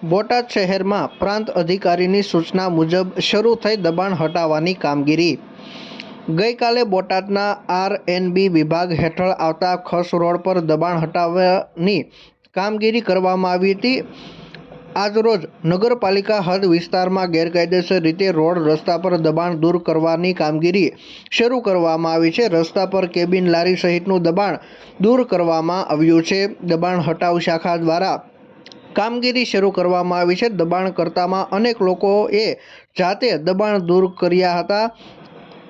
બોટાદ શહેરમાં પ્રાંત અધિકારીની સૂચના મુજબ શરૂ થઈ દબાણ હટાવવાની કામગીરી. ગઈકાલે બોટાદના આર એન બી વિભાગ હેઠળ આવતા ખસ રોડ પર દબાણ હટાવવાની કામગીરી કરવામાં આવી હતી. આજરોજ નગરપાલિકા હદ વિસ્તારમાં ગેરકાયદેસર રીતે રોડ રસ્તા પર દબાણ દૂર કરવાની કામગીરી શરૂ કરવામાં આવી છે. રસ્તા પર કેબિન લારી સહિતનું દબાણ દૂર કરવામાં આવ્યું છે. દબાણ હટાવ શાખા દ્વારા કામગીરી શરૂ કરવામાં આવી છે. દબાણકર્તામાં અનેક લોકોએ જાતે દબાણ દૂર કર્યા હતા.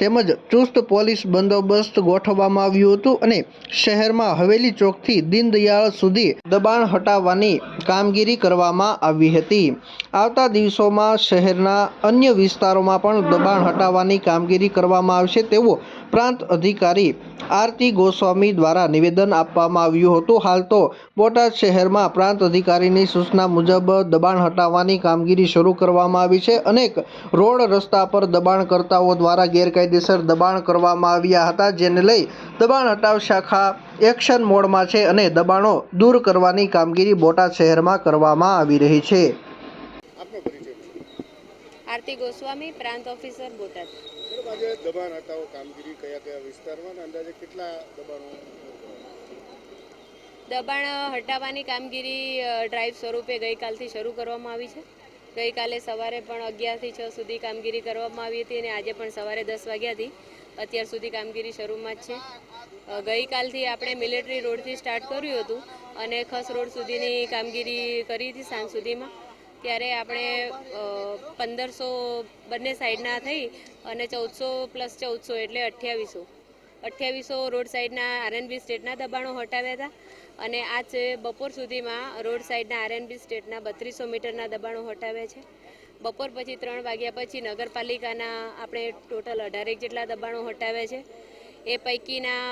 તેમજ ચુસ્ત પોલીસ બંદોબસ્ત ગોઠવવામાં આવ્યું હતું અને શહેરમાં હવેલી ચોકથી દીનદયાળ સુધી દબાણ હટાવવાની કામગીરી કરવામાં આવી હતી. આવતા દિવસોમાં શહેરના અન્ય વિસ્તારોમાં પણ દબાણ હટાવવાની કામગીરી કરવામાં આવશે તેવો પ્રાંત અધિકારી આરતી ગોસ્વામી દ્વારા નિવેદન આપવામાં આવ્યું હતું. હાલ તો બોટાદ શહેરમાં પ્રાંત અધિકારીની સૂચના મુજબ દબાણ હટાવવાની કામગીરી શરૂ કરવામાં આવી છે. અનેક રોડ રસ્તા પર દબાણકર્તાઓ દ્વારા ગેરકાયદેસર દબાણ કરવામાં આવ્યા હતા જેને લઈ દબાણ હટાવ શાખા એક્શન મોડમાં છે અને દબાણો દૂર કરવાની કામગીરી બોટાદ શહેરમાં કરવામાં આવી રહી છે. આરતી ગોસ્વામી પ્રાંત ઓફિસર બોટાદ. આજે દબાણ હટાવો કામગીરી કયા કયા વિસ્તારમાં અંદાજે કેટલા દબાણો? દબાણ હટાવવાની કામગીરી ડ્રાઈવ સ્વરૂપે ગઈકાલથી શરૂ કરવામાં આવી છે. ગઈકાલે સવારે પણ અગિયારથી છ સુધી કામગીરી કરવામાં આવી હતી અને આજે પણ સવારે દસ વાગ્યાથી અત્યાર સુધી કામગીરી શરૂમાં જ છે. ગઈકાલથી આપણે મિલિટરી રોડથી સ્ટાર્ટ કર્યું હતું અને ખસ રોડ સુધીની કામગીરી કરી હતી સાંજ સુધીમાં. ત્યારે આપણે પંદરસો બંને સાઈડના થઈ અને ચૌદસો પ્લસ ચૌદસો એટલે અઠ્યાવીસો. અઠ્યાવીસો રોડ સાઈડના આરએનબી સ્ટેટના દબાણો હટાવ્યા હતા. અને આજ બપોર સુધીમાં રોડ સાઈડના આરએનબી સ્ટેટના બત્રીસો મીટરના દબાણો હટાવ્યા છે. બપોર પછી ત્રણ વાગ્યા પછી નગરપાલિકાના આપણે ટોટલ અઢારેક જેટલા દબાણો હટાવ્યા છે. એ પૈકીના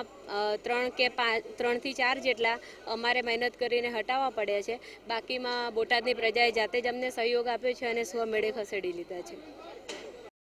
ત્રણ કે પાંચ ત્રણથી ચાર જેટલા અમારે મહેનત કરીને હટાવવા પડ્યા છે. બાકીમાં બોટાદની પ્રજાએ જાતે જ અમને સહયોગ આપ્યો છે અને સ્વમેળે ખસેડી લીધા છે.